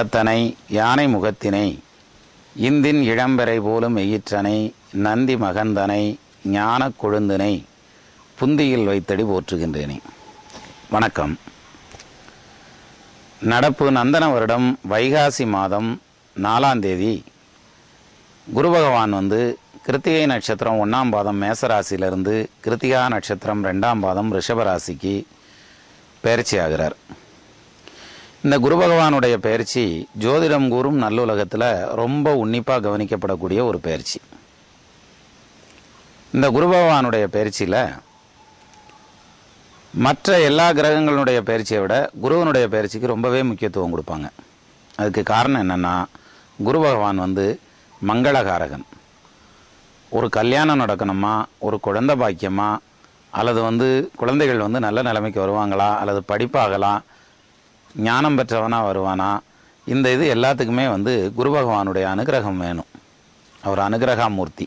ஐந்து யானை முகத்தினை இந்தின் இளம்பெறை போலும் எயிற்றனை நந்தி மகந்தனை ஞானக் கொழுந்தினை புந்தியில் வைத்தடி போற்றுகின்றேனே. வணக்கம். நடப்பு நந்தன வருடம் வைகாசி மாதம் நாலாம் தேதி குரு பகவான் வந்து கிருத்திகை நட்சத்திரம் ஒன்றாம் பாதம் மேசராசியிலிருந்து கிருத்திகா நட்சத்திரம் ரெண்டாம் பாதம் ரிஷபராசிக்கு பயிற்சி ஆகிறார் இந்த குரு பகவானுடைய பயிற்சி ஜோதிடம் கூறும் நல்லுலகத்தில் ரொம்ப உன்னிப்பாக கவனிக்கப்படக்கூடிய ஒரு பயிற்சி இந்த குரு பகவானுடைய பயிற்சியில் மற்ற எல்லா கிரகங்களுடைய பயிற்சியை விட குருவனுடைய பயிற்சிக்கு ரொம்பவே முக்கியத்துவம் கொடுப்பாங்க. அதுக்கு காரணம் என்னென்னா குரு பகவான் வந்து மங்களகாரகன். ஒரு கல்யாணம் நடக்கணுமா ஒரு குழந்தை பாக்கியமா அல்லது வந்து குழந்தைகள் வந்து நல்ல நிலைமைக்கு வருவாங்களா அல்லது படிப்பாகலாம் ஞானம் பெற்றவனாக வருவானா? இந்த இது எல்லாத்துக்குமே வந்து குரு பகவானுடைய அனுகிரகம் வேணும். அவர் அனுகிரகாமூர்த்தி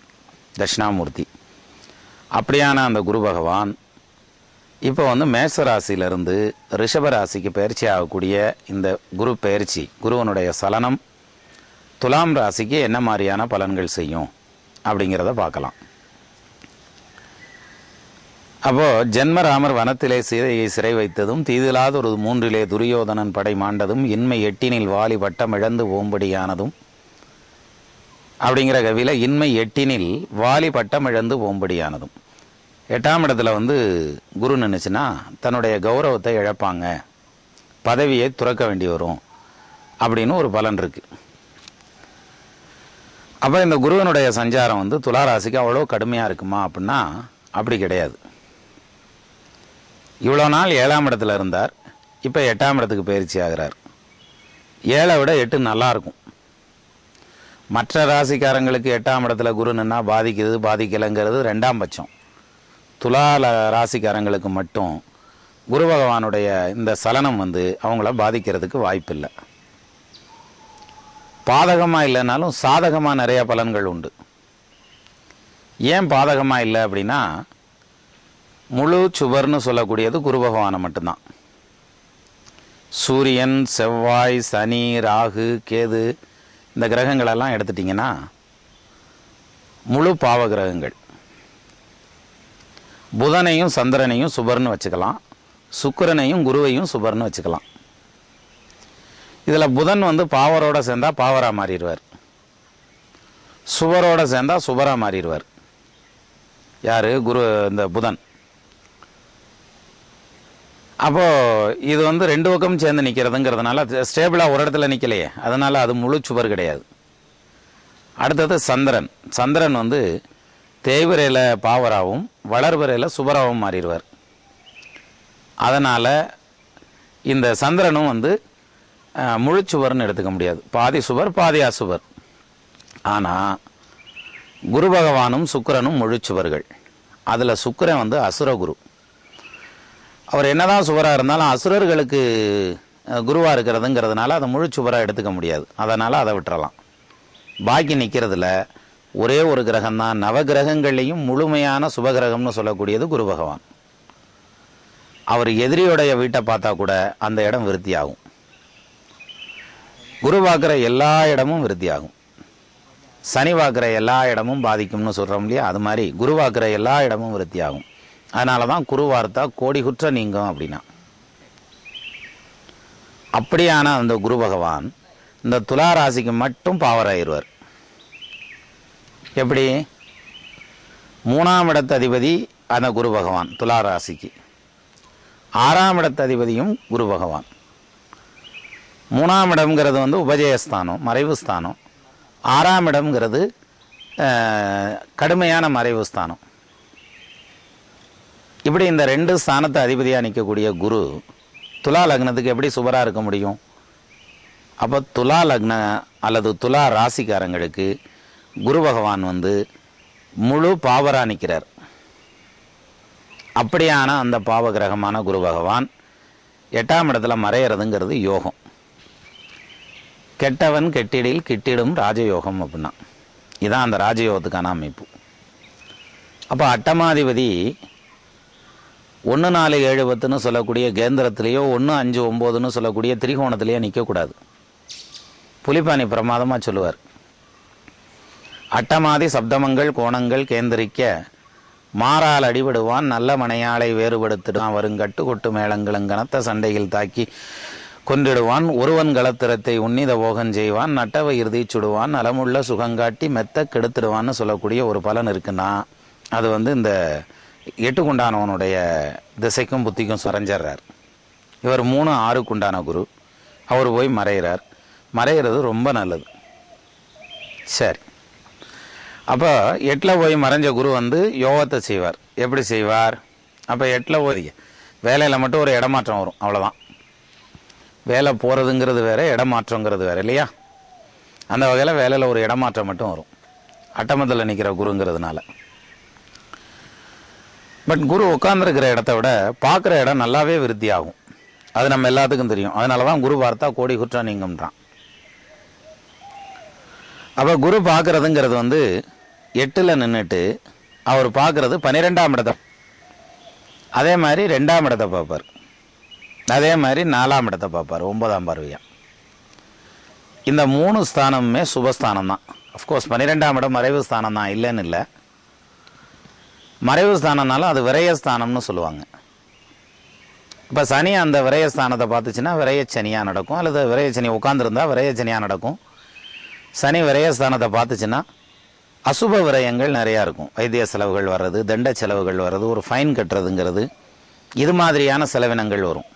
தட்சிணாமூர்த்தி. அப்படியான அந்த குரு பகவான் இப்போ வந்து மேச ரிஷபராசிக்கு ரிஷப ராசிக்கு பயிற்சி ஆகக்கூடிய இந்த குரு பயிற்சி குருவனுடைய சலனம் துலாம் ராசிக்கு என்ன மாதிரியான பலன்கள் செய்யும் அப்படிங்கிறத பார்க்கலாம். அப்போ ஜென்மராமர் வனத்திலே சீதையை சிறை வைத்ததும் தீதிலாத ஒரு மூன்றிலே துரியோதனன் படை மாண்டதும் இன்மை எட்டினில் வாலி வட்டம் இழந்து ஓம்படியானதும். அப்படிங்கிற கவியில் இன்மை எட்டினில் வாலி பட்டம் இழந்து ஓம்படியானதும். எட்டாம் இடத்துல வந்து குரு நின்றுச்சுன்னா தன்னுடைய கௌரவத்தை இழப்பாங்க. பதவியை துறக்க வேண்டி வரும். அப்படின்னு ஒரு பலன் இருக்கு. அப்போ இந்த குருவனுடைய சஞ்சாரம் வந்து துளாராசிக்கு அவ்வளோ கடுமையாக இருக்குமா அப்படின்னா அப்படி கிடையாது. இவ்வளோ நாள் ஏழாம் இடத்துல இருந்தார். இப்போ எட்டாம் இடத்துக்கு பயிற்சி ஆகிறார். ஏழை விட எட்டு நல்லா இருக்கும். மற்ற ராசிக்காரங்களுக்கு எட்டாம் இடத்துல குரு நின்னா பாதிக்குது பாதிக்கலைங்கிறது ரெண்டாம் பட்சம். துலால ராசிக்காரங்களுக்கு மட்டும் குரு பகவானுடைய இந்த சலனம் வந்து அவங்கள பாதிக்கிறதுக்கு வாய்ப்பில்லை. பாதகமாக இல்லைனாலும் சாதகமாக நிறைய பலன்கள் உண்டு. ஏன் பாதகமாக இல்லை அப்படின்னா முழு சுவர்னு சொல்லக்கூடியது குரு பகவானை மட்டும்தான். சூரியன் செவ்வாய் சனி ராகு கேது இந்த கிரகங்களெல்லாம் எடுத்துட்டிங்கன்னா முழு பாவ கிரகங்கள். புதனையும் சந்திரனையும் சுபர்னு வச்சுக்கலாம். சுக்கிரனையும் குருவையும் சுபர்னு வச்சுக்கலாம். இதில் புதன் வந்து பாவரோட சேர்ந்தால் பாவராக மாறிடுவார். சுவரோட சேர்ந்தால் சுபரா மாறிடுவார். யார்? குரு இந்த புதன். அப்போ இது வந்து ரெண்டு பக்கம் சேர்ந்து நிற்கிறதுங்கிறதுனால ஸ்டேபிளாக ஒரு இடத்துல நிற்கலையே அதனால் அது முழு சுவர் கிடையாது. அடுத்தது சந்திரன். சந்திரன் வந்து தேய்வரையில் பாவராவும் வளர்வரையில் சுபராகவும் மாறிடுவார். அதனால் இந்த சந்திரனும் வந்து முழு சுவர்னு எடுத்துக்க முடியாது. பாதி சுவர் பாதி அசுவர். ஆனால் குரு பகவானும் சுக்கரனும் முழு சுவர்கள். அதில் சுக்கரன் வந்து அசுரகுரு. அவர் என்னதான் சுவராக இருந்தாலும் அசுரர்களுக்கு குருவாக இருக்கிறதுங்கிறதுனால அதை முழு சுவராக எடுத்துக்க முடியாது. அதனால் அதை விட்டுறலாம். பாக்கி நிற்கிறதுல ஒரே ஒரு கிரகம் தான் நவகிரகங்கள்லையும் முழுமையான சுபகிரகம்னு சொல்லக்கூடியது குரு பகவான். அவர் எதிரியோடைய வீட்டை பார்த்தா கூட அந்த இடம் விருத்தியாகும். குரு பார்க்குற எல்லா இடமும் விருத்தியாகும். சனி பார்க்குற எல்லா இடமும் பாதிக்கும்னு சொல்கிறோம் இல்லையா? அது மாதிரி குரு பார்க்குற எல்லா இடமும் விருத்தியாகும். அதனால தான் குரு வார்த்தா கோடி குற்ற நீங்கும் அப்படின்னா. அப்படியான அந்த குரு பகவான் இந்த துலா ராசிக்கு மட்டும் பாவராயிருவார் எப்படி? மூணாம் இடத்து அதிபதி அந்த குரு பகவான் துலா ராசிக்கு. ஆறாம் இடத்து அதிபதியும் குரு பகவான். மூணாம் இடம்ங்கிறது வந்து உபஜயஸ்தானம் மறைவு ஸ்தானம். ஆறாம் இடம்ங்கிறது கடுமையான மறைவு ஸ்தானம். இப்படி இந்த ரெண்டு ஸ்தானத்தை அதிபதியாக நிற்கக்கூடிய குரு துலா லக்னத்துக்கு எப்படி சுபராக இருக்க முடியும்? அப்போ துலா லக்ன அல்லது துலா ராசிக்காரங்களுக்கு குரு பகவான் வந்து முழு பாவராக நிற்கிறார் அப்படியான அந்த பாவ கிரகமான குரு பகவான் எட்டாம் இடத்துல மறையிறதுங்கிறது யோகம். கெட்டவன் கெட்டிடில் கிட்டிடும் ராஜயோகம் அப்படின்னா. இதான் அந்த ராஜயோகத்துக்கான அமைப்பு. அப்போ அட்டமாதிபதி ஒன்று நாலு ஏழு பத்துன்னு சொல்லக்கூடிய கேந்திரத்திலேயோ ஒன்று அஞ்சு ஒம்போதுன்னு சொல்லக்கூடிய திரிகோணத்திலேயோ நிற்கக்கூடாது புலிப்பானி பிரமாதமாக சொல்லுவார். அட்டமாதி சப்தமங்கள் கோணங்கள் கேந்திரிக்க மாறால் அடிபடுவான் நல்ல மனையாளை வேறுபடுத்திடுவான் வருங்கட்டு கொட்டு மேளங்களும் கனத்த சண்டையில் தாக்கி கொன்றிடுவான் ஒருவன் களத்திரத்தை உன்னித போகம் செய்வான் நட்டவை இறுதி சுடுவான் நலமுள்ள சுகங்காட்டி மெத்த கெடுத்துடுவான்னு சொல்லக்கூடிய ஒரு பலன் இருக்குன்னா அது வந்து இந்த எட்டுக்குண்டானவனுடைய திசைக்கும் புத்திக்கும் சுரஞ்சிடுறார் இவர் மூணு ஆறுக்குண்டான குரு. அவர் போய் மறைகிறார் மறைகிறது ரொம்ப நல்லது. சரி. அப்போ எட்டில் போய் மறைஞ்ச குரு வந்து யோகத்தை செய்வார். எப்படி செய்வார்? அப்போ எட்டில் போய் வேலையில் மட்டும் ஒரு இடமாற்றம் வரும். அவ்வளோதான் வேலை போகிறதுங்கிறது வேறு இடமாற்றங்கிறது வேறு இல்லையா? அந்த வகையில் வேலையில் ஒரு இடமாற்றம் மட்டும் வரும். அட்டமத்தில் நிற்கிற குருங்கிறதுனால. பட் குரு உட்காந்துருக்கிற இடத்த விட பார்க்குற இடம் நல்லாவே விருத்தி ஆகும் அது நம்ம எல்லாத்துக்கும் தெரியும். அதனால தான் குரு பார்த்தா கோடி குற்றம் நீங்கும்ன்றான் அப்போ குரு பார்க்குறதுங்கிறது வந்து எட்டில் நின்றுட்டு அவர் பார்க்குறது பன்னிரெண்டாம் இடத்தை. அதே மாதிரி ரெண்டாம் இடத்தை பார்ப்பார். அதே மாதிரி நாலாம் இடத்தை பார்ப்பார் ஒன்பதாம் பார்வையா. இந்த மூணு ஸ்தானமுமே சுபஸ்தானம் தான் அஃப்கோர்ஸ் பன்னிரெண்டாம் இடம் மறைவு ஸ்தானம் தான் இல்லைன்னு இல்லை. மறைவு ஸ்தானம்னாலும் அது விரயஸ்தானம்னு சொல்லுவாங்க. இப்போ சனி அந்த விரயஸ்தானத்தை பார்த்துச்சுன்னா விரயச்சனியாக நடக்கும். அல்லது விரயச்சனி உட்காந்துருந்தா விரயச்சனியாக நடக்கும். சனி விரயஸ்தானத்தை பார்த்துச்சுன்னா அசுப விரயங்கள் நிறையா இருக்கும். வைத்திய செலவுகள் வர்றது தண்ட செலவுகள் வர்றது ஒரு ஃபைன் கட்டுறதுங்கிறது. இது மாதிரியான செலவினங்கள் வரும்.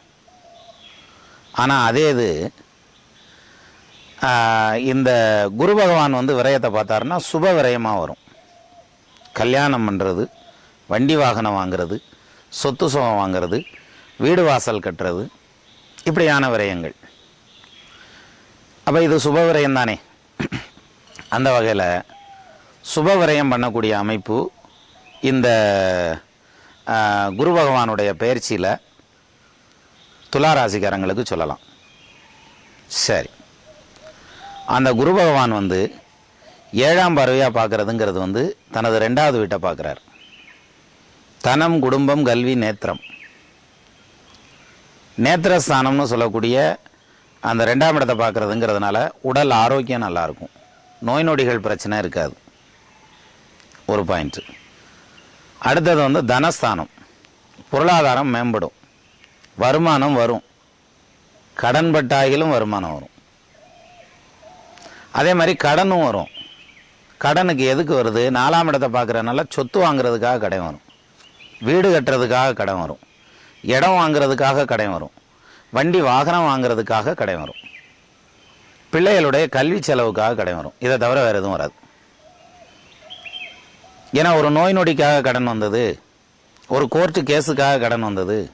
ஆனால் அதே இது இந்த குரு பகவான் வந்து விரயத்தை பார்த்தாருன்னா சுப விரயமாக வரும். கல்யாணம் பண்ணுறது வண்டி வாகனம் வாங்குறது சொத்து சுகம் வாங்குறது வீடு வாசல் கட்டுறது இப்படியான விரயங்கள். அப்போ இது சுப விரயம் தானே? அந்த வகையில் சுப விரயம் பண்ணக்கூடிய அமைப்பு இந்த குரு பகவானுடைய பயிற்சியில் துளாராசிக்காரங்களுக்கு சொல்லலாம். சரி. அந்த குரு பகவான் வந்து ஏழாம் பறவையாக பார்க்குறதுங்கிறது வந்து தனது ரெண்டாவது வீட்டை பார்க்குறார். தனம் குடும்பம் கல்வி நேத்திரம். நேத்திரஸ்தானம்னு சொல்லக்கூடிய அந்த ரெண்டாம் இடத்தை பார்க்குறதுங்கிறதுனால உடல் ஆரோக்கியம் நல்லா இருக்கும் நோய் நொடிகள் பிரச்சனை இருக்காது. ஒரு பாயிண்ட் அடுத்தது வந்து தனஸ்தானம். பொருளாதாரம் மேம்படும். வருமானம் வரும். கடன் பட்டாயிலும் வருமானம் வரும். அதே மாதிரி கடனும் வரும். கடனுக்கு எதுக்கு வருது? நாலாம் இடத்தை பார்க்குறதுனால சொத்து வாங்குறதுக்காக கடன் வரும். வீடு கட்டுறதுக்காக கடன் வரும். இடம் வாங்குறதுக்காக கடன் வரும். வண்டி வாகனம் வாங்குறதுக்காக கடன் வரும். பிள்ளைகளுடைய கல்வி செலவுக்காக கடன் வரும். இதை தவிர வேறு எதுவும் வராது. ஏன்னா ஒரு நோய் நொடிக்காக கடன் வந்தது ஒரு கோர்ட்டு கேஸுக்காக கடன் வந்தது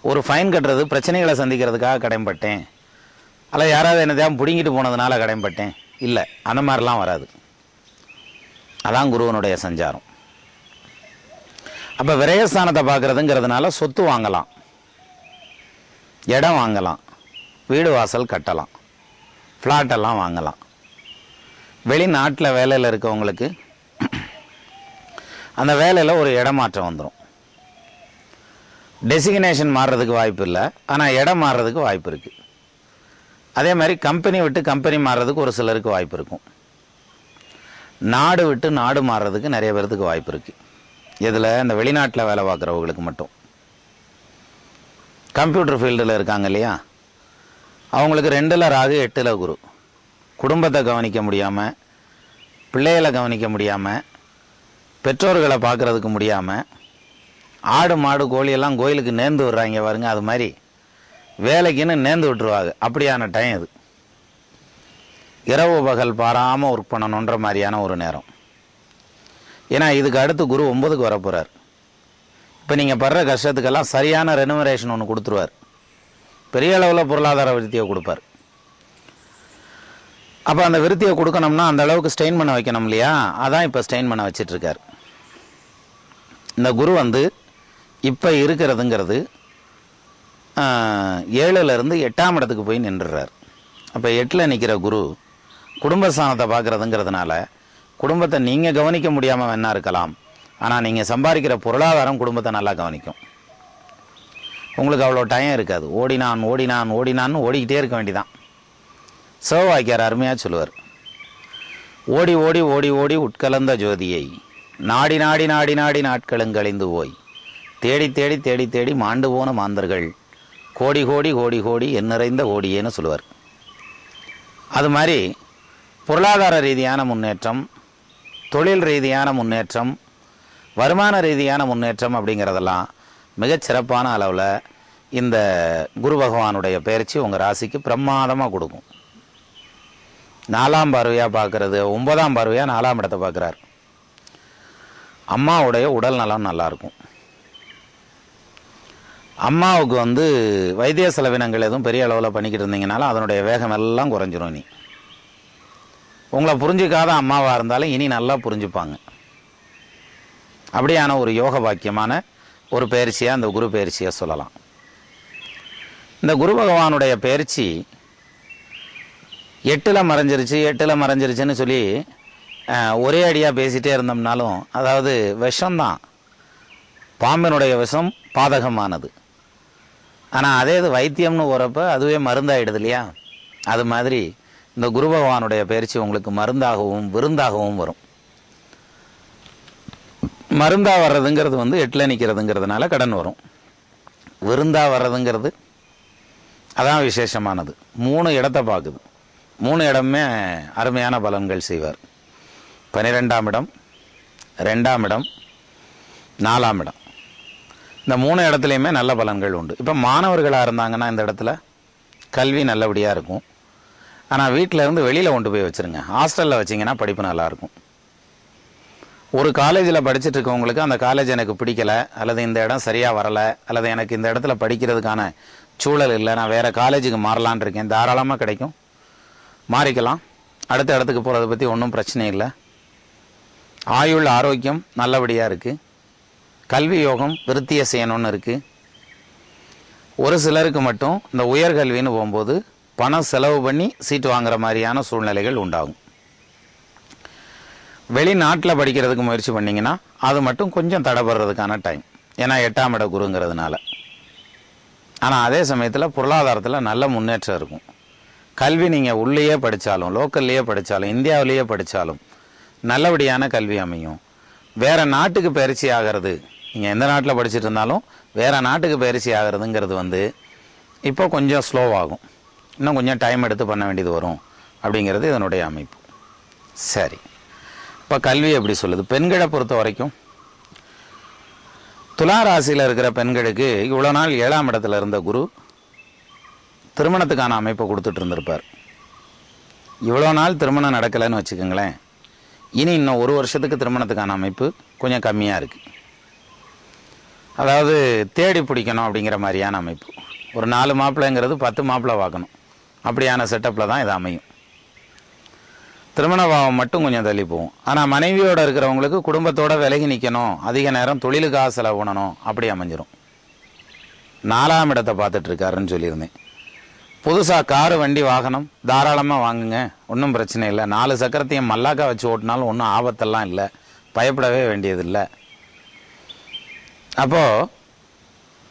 ஒரு ஃபைன் கட்டுறது பிரச்சனைகளை சந்திக்கிறதுக்காக கடன்பட்டேன் அல்ல யாராவது என்னதையும் பிடுங்கிட்டு போனதுனால கடன்பட்டேன் இல்லை அந்த மாதிரிலாம் வராது. அதான் குருவனுடைய சஞ்சாரம். அப்போ விரயஸ்தானத்தை பார்க்கறதுங்கிறதுனால சொத்து வாங்கலாம். இடம் வாங்கலாம். வீடு வாசல் கட்டலாம். ஃப்ளாட்டெல்லாம் வாங்கலாம். வெளிநாட்டில் வேலையில் இருக்கவங்களுக்கு அந்த வேலையில் ஒரு இடமாற்றம் வந்துடும் டெசிக்னேஷன் மாறுறதுக்கு வாய்ப்பு இல்லை. ஆனால் இடம் மாறுறதுக்கு வாய்ப்பு இருக்குது அதே மாதிரி கம்பெனி விட்டு கம்பெனி மாறுறதுக்கு ஒரு சிலருக்கு வாய்ப்பு இருக்கும். நாடு விட்டு நாடு மாறுறதுக்கு நிறைய பேர்த்துக்கு வாய்ப்பு இருக்குது இதில் இந்த வெளிநாட்டில் வேலை பார்க்குறவங்களுக்கு மட்டும். கம்ப்யூட்டர் ஃபீல்டில் இருக்காங்க இல்லையா? அவங்களுக்கு ரெண்டில் ராகு எட்டில் குரு. குடும்பத்தை கவனிக்க முடியாமல் பிள்ளைகளை கவனிக்க முடியாமல் பெற்றோர்களை பார்க்குறதுக்கு முடியாமல் ஆடு மாடு கோழியெல்லாம் கோயிலுக்கு நேர்ந்து விடுறாங்க பாருங்க அது மாதிரி வேலைக்குன்னு நேர்ந்து விட்டுருவாங்க. அப்படியான டைம் இது. இரவு பகல் பாராமல் ஒர்க் பண்ணணுன்ற மாதிரியான ஒரு நேரம். ஏன்னா இதுக்கு அடுத்து குரு ஒன்பதுக்கு வரப்போகிறார் இப்போ நீங்கள் படுற கஷ்டத்துக்கெல்லாம் சரியான ரெனுமரேஷன் ஒன்று கொடுத்துருவார். பெரிய அளவில் பொருளாதார விருத்தியை கொடுப்பார். அப்போ அந்த விருத்தியை கொடுக்கணும்னா அந்த அளவுக்கு ஸ்டெயின் பண்ண வைக்கணும் இல்லையா? அதான் இப்போ ஸ்டெயின் பண்ண வச்சிட்ருக்கார். இந்த குரு வந்து இப்போ இருக்கிறதுங்கிறது ஏழுலேருந்து எட்டாம் இடத்துக்கு போய் நின்றுறார். அப்போ எட்டில் நிற்கிற குரு குடும்ப குடும்பஸ்தானத்தை பார்க்குறதுங்கிறதுனால குடும்பத்தை நீங்கள் கவனிக்க முடியாமல் வேணா இருக்கலாம். ஆனால் நீங்கள் சம்பாதிக்கிற பொருளாதாரம் குடும்பத்தை நல்லா கவனிக்கும். உங்களுக்கு அவ்வளோ டைம் இருக்காது. ஓடினான் ஓடினான் ஓடினான்னு ஓடிக்கிட்டே இருக்க வேண்டியதான் சிவவாக்கியார் அருமையாக சொல்லுவார். ஓடி ஓடி ஓடி ஓடி உட்கலந்த ஜோதியை நாடி நாடி நாடி நாடி நாட்களும் கழிந்து போய் தேடி தேடி தேடி தேடி மாண்டு போன மாந்தர்கள் கோடி கோடி கோடி கோடி என் நிறைந்த கோடியேன்னு சொல்லுவார். அது மாதிரி பொருளாதார ரீதியான முன்னேற்றம் தொழில் ரீதியான முன்னேற்றம் வருமான ரீதியான முன்னேற்றம் அப்படிங்கிறதெல்லாம் மிகச் சிறப்பான அளவில் இந்த குரு பகவானுடைய பயிற்சி உங்கள் ராசிக்கு பிரமாதமாக கொடுக்கும். நாலாம் பார்வையாக பார்க்குறது ஒன்பதாம் பார்வையாக நாலாம் இடத்தை பார்க்குறார். அம்மாவுடைய உடல் நலம் நல்லாயிருக்கும் அம்மாவுக்கு வந்து வைத்திய செலவினங்கள் எதுவும் பெரிய அளவில் பண்ணிக்கிட்டு இருந்தீங்கனாலும் அதனுடைய வேகம் எல்லாம் குறைஞ்சிரும் நீ உங்களை புரிஞ்சிக்காத அம்மாவாக இருந்தாலும் இனி நல்லா புரிஞ்சுப்பாங்க. அப்படியான ஒரு யோக வாக்கியமான ஒரு பயிற்சியாக அந்த குரு பயிற்சியை சொல்லலாம். இந்த குரு பகவானுடைய பயிற்சி எட்டில் மறைஞ்சிருச்சு எட்டில் மறைஞ்சிருச்சுன்னு சொல்லி ஒரே அடியாக பேசிகிட்டே இருந்தோம்னாலும் அதாவது விஷம்தான். பாம்பினுடைய விஷம் பாதகமானது. ஆனால் அதே இது வைத்தியம்னு போகிறப்ப அதுவே மருந்தாயிடுது இல்லையா? அது மாதிரி இந்த குரு பகவானுடைய பயிற்சி உங்களுக்கு மருந்தாகவும் விருந்தாகவும் வரும். மருந்தாக வர்றதுங்கிறது வந்து எட்டில் நிற்கிறதுங்கிறதுனால கடன் வரும். விருந்தாக வர்றதுங்கிறது அதான் விசேஷமானது. மூணு இடத்த பார்க்குது. மூணு இடமே அருமையான பலன்கள் செய்வார். பனிரெண்டாம் இடம் ரெண்டாம் இடம் நாலாம் இடம். இந்த மூணு இடத்துலையுமே நல்ல பலன்கள் உண்டு. இப்போ மாணவர்களாக இருந்தாங்கன்னா இந்த இடத்துல கல்வி நல்லபடியாக இருக்கும். ஆனால் வீட்டில் இருந்து வெளியில் கொண்டு போய் வச்சுருங்க. ஹாஸ்டலில் வச்சிங்கன்னா படிப்பு நல்லாயிருக்கும். ஒரு காலேஜில் படிச்சுட்டு இருக்கவங்களுக்கு அந்த காலேஜ் எனக்கு பிடிக்கலை அல்லது இந்த இடம் சரியாக வரலை அல்லது எனக்கு இந்த இடத்துல படிக்கிறதுக்கான சூழல் இல்லை நான் வேறு காலேஜுக்கு மாறலான் இருக்கேன் தாராளமாக கிடைக்கும். மாறிக்கலாம். அடுத்த இடத்துக்கு போகிறத பற்றி ஒன்றும் பிரச்சனை இல்லை. ஆயுள் ஆரோக்கியம் நல்லபடியாக இருக்குது கல்வி யோகம் விருத்திய செய்யணும்னு இருக்குது ஒரு சிலருக்கு மட்டும் இந்த உயர்கல்வின்னு போகும்போது பணம் செலவு பண்ணி சீட்டு வாங்குற மாதிரியான சூழ்நிலைகள் உண்டாகும். வெளிநாட்டில் படிக்கிறதுக்கு முயற்சி பண்ணிங்கன்னா அது மட்டும் கொஞ்சம் தடைபடுறதுக்கான டைம் ஏன்னா எட்டாம் இட குருங்கிறதுனால. ஆனால் அதே சமயத்தில் பொருளாதாரத்தில் நல்ல முன்னேற்றம் இருக்கும். கல்வி நீங்கள் உள்ளேயே படித்தாலும் லோக்கல்லையே படித்தாலும் இந்தியாவிலேயே படித்தாலும் நல்லபடியான கல்வி அமையும். வேறு நாட்டுக்கு பயிற்சி ஆகிறது நீங்கள் எந்த நாட்டில் படிச்சுட்டு இருந்தாலும் வேறு நாட்டுக்கு பயிற்சி ஆகிறதுங்கிறது வந்து இப்போ கொஞ்சம் ஸ்லோவாகும் இன்னும் கொஞ்சம் டைம் எடுத்து பண்ண வேண்டியது வரும் அப்படிங்கிறது இதனுடைய அமைப்பு. சரி. இப்போ கல்வி எப்படி சொல்லுது? பெண்களை பொறுத்த வரைக்கும் துலா ராசியில் இருக்கிற பெண்களுக்கு இவ்வளோ நாள் ஏழாம் இடத்துல இருந்த குரு திருமணத்துக்கான அமைப்பை கொடுத்துட்டு இருந்திருப்பார். இவ்வளோ நாள் திருமணம் நடக்கலைன்னு வச்சுக்கோங்களேன். இனி இன்னும் ஒரு வருஷத்துக்கு திருமணத்துக்கான அமைப்பு கொஞ்சம் கம்மியாக இருக்குது அதாவது தேடி பிடிக்கணும் அப்படிங்கிற மாதிரியான அமைப்பு. ஒரு நாலு மாப்பிள்ளைங்கிறது பத்து மாப்பிள்ளை பார்க்கணும். அப்படியான செட்டப்பில் தான் இது அமையும். திருமண பாவம் மட்டும் கொஞ்சம் தள்ளி போகும். ஆனால் மனைவியோடு இருக்கிறவங்களுக்கு குடும்பத்தோடு விலகி நிற்கணும் அதிக நேரம் தொழிலுக்காக செலவு பண்ணணும் அப்படி அமைஞ்சிரும். நாலாம் இடத்தை பார்த்துட்ருக்காருன்னு சொல்லியிருந்தேன். புதுசாக காரு வண்டி வாகனம் தாராளமாக வாங்குங்க ஒன்றும் பிரச்சனை இல்லை. நாலு சக்கரத்தையும் மல்லாக்கா வச்சு ஓட்டினாலும் ஒன்றும் ஆபத்தெல்லாம் இல்லை. பயப்படவே வேண்டியதில்லை. அப்போது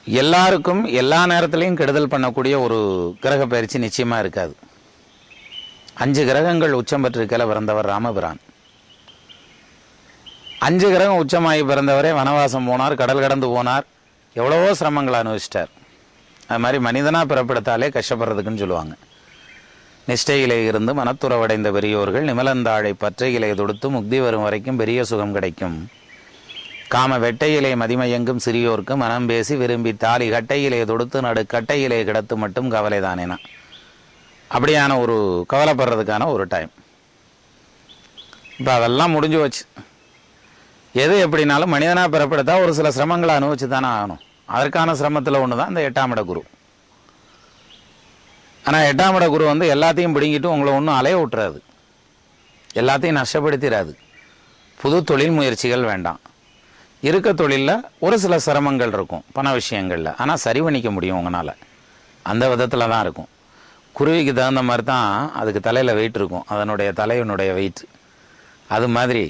எல்லாருக்கும் எல்லா நேரத்துலையும் கெடுதல் பண்ணக்கூடிய ஒரு கிரக பயிற்சி நிச்சயமாக இருக்காது. அஞ்சு கிரகங்கள் உச்சம் பெற்றிருக்கல பிறந்தவர் ராமபிரான். அஞ்சு கிரகம் உச்சமாகி பிறந்தவரே வனவாசம் போனார் கடல் கடந்து போனார் எவ்வளவோ சிரமங்களை அனுபவிச்சிட்டார். அது மாதிரி மனிதனாக பிறப்பெடுத்தாலே கஷ்டப்படுறதுக்குன்னு சொல்லுவாங்க. நிஷ்டையிலே இருந்து மனத்துறவடைந்த பெரியோர்கள் நிமலந்தாழை பற்றையிலே தொடுத்து முக்தி வரும் வரைக்கும் பெரிய சுகம் கிடைக்கும். காம வெட்டையிலே மதிமயங்கும் சிறியோர்க்கு மனம் பேசி விரும்பி தாலி கட்டையிலே தொடுத்து நடு கட்டையிலே கிடத்து மட்டும் கவலை தானேனா அப்படியான ஒரு கவலைப்படுறதுக்கான ஒரு டைம் இப்போ அதெல்லாம் முடிஞ்சு வச்சு எது எப்படினாலும் மனிதனாக பிறப்படுத்தா ஒரு சில சிரமங்களை அனுபவிச்சு தானே ஆகணும். அதற்கான சிரமத்தில் ஒன்று தான் இந்த எட்டாம் இட குரு. ஆனால் எட்டாம் இட குரு வந்து எல்லாத்தையும் பிடுங்கிட்டு உங்களை ஒன்றும் அலைய விட்டுறாது. எல்லாத்தையும் நஷ்டப்படுத்திடாது புது தொழில் முயற்சிகள் வேண்டாம். இருக்க தொழிலில் ஒரு சில சிரமங்கள் இருக்கும் பண விஷயங்களில். ஆனால் சரி பண்ணிக்க முடியும் உங்களால் அந்த விதத்தில் தான் இருக்கும். குருவிக்கு தகுந்த மாதிரி தான் அதுக்கு தலையில் வெயிட் இருக்கும். அதனுடைய தலையினுடைய வெயிட் அது மாதிரி.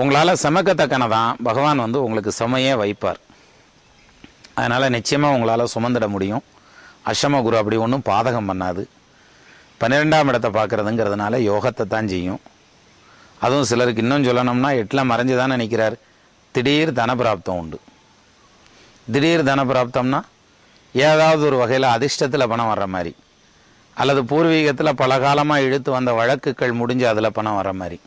உங்களால் சமக்கத்தக்கன தான் பகவான் வந்து உங்களுக்கு சமையே வைப்பார். அதனால் நிச்சயமாக உங்களால் சுமந்துட முடியும். அஷ்டம குரு அப்படி ஒன்றும் பாதகம் பண்ணாது. பன்னிரெண்டாம் இடத்தை பார்க்குறதுங்கிறதுனால யோகத்தை தான் செய்யும். அதுவும் சிலருக்கு இன்னும் சொல்லணும்னா எட்டில் மறைஞ்சு தானே நிற்கிறார் திடீர் தனப்பிராப்தம் உண்டு. திடீர் தனப்பிராப்தம்னா ஏதாவது ஒரு வகையில் அதிர்ஷ்டத்தில் பணம் வர்ற மாதிரி அல்லது பூர்வீகத்தில் பல காலமாக இழுத்து வந்த வழக்குகள் முடிஞ்சு அதில் பணம் வர்ற மாதிரி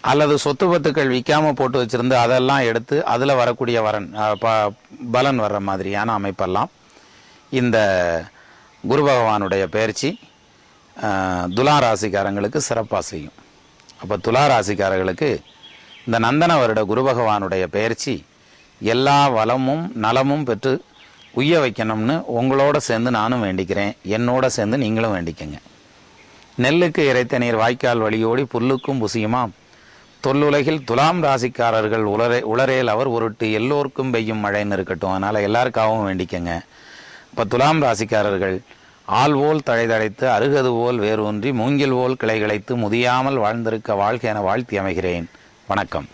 அல்லது சொத்து பத்துக்கள் விற்காமல் போட்டு வச்சுருந்து அதெல்லாம் எடுத்து அதில் வரக்கூடிய வரன் ப- பலன் வர்ற மாதிரியான அமைப்பெல்லாம் இந்த குரு பகவானுடைய பயிற்சி துலா ராசிக்காரங்களுக்கு சிறப்பாக செய்யும். அப்போ துலா ராசிக்காரர்களுக்கு இந்த நந்தன வருட குரு பகவானுடைய பயிற்சி எல்லா வளமும் நலமும் பெற்று உய்ய வைக்கணும்னு உங்களோட சேர்ந்து நானும் வேண்டிக்கிறேன். என்னோட சேர்ந்து நீங்களும் வேண்டிக்கங்க. நெல்லுக்கு இறைத்த நீர் வாய்க்கால் வழியோடி புல்லுக்கும் புசியுமாம் தொல்லுலகில் துலாம் ராசிக்காரர்கள் உளரே உளரேல் அவர் உருட்டு எல்லோருக்கும் பெய்யும் மழைன்னு இருக்கட்டும். அதனால் எல்லாருக்காகவும் வேண்டிக்கங்க. இப்போ துலாம் ராசிக்காரர்கள் ஆள்வோல் தழைதழைத்து அருகது போல் வேரூன்றி மூங்கில் போல் கிளைகளைத்து முதியாமல் வாழ்ந்திருக்க வாழ்க்கை என வாழ்த்தி அமைகிறேன். வணக்கம்.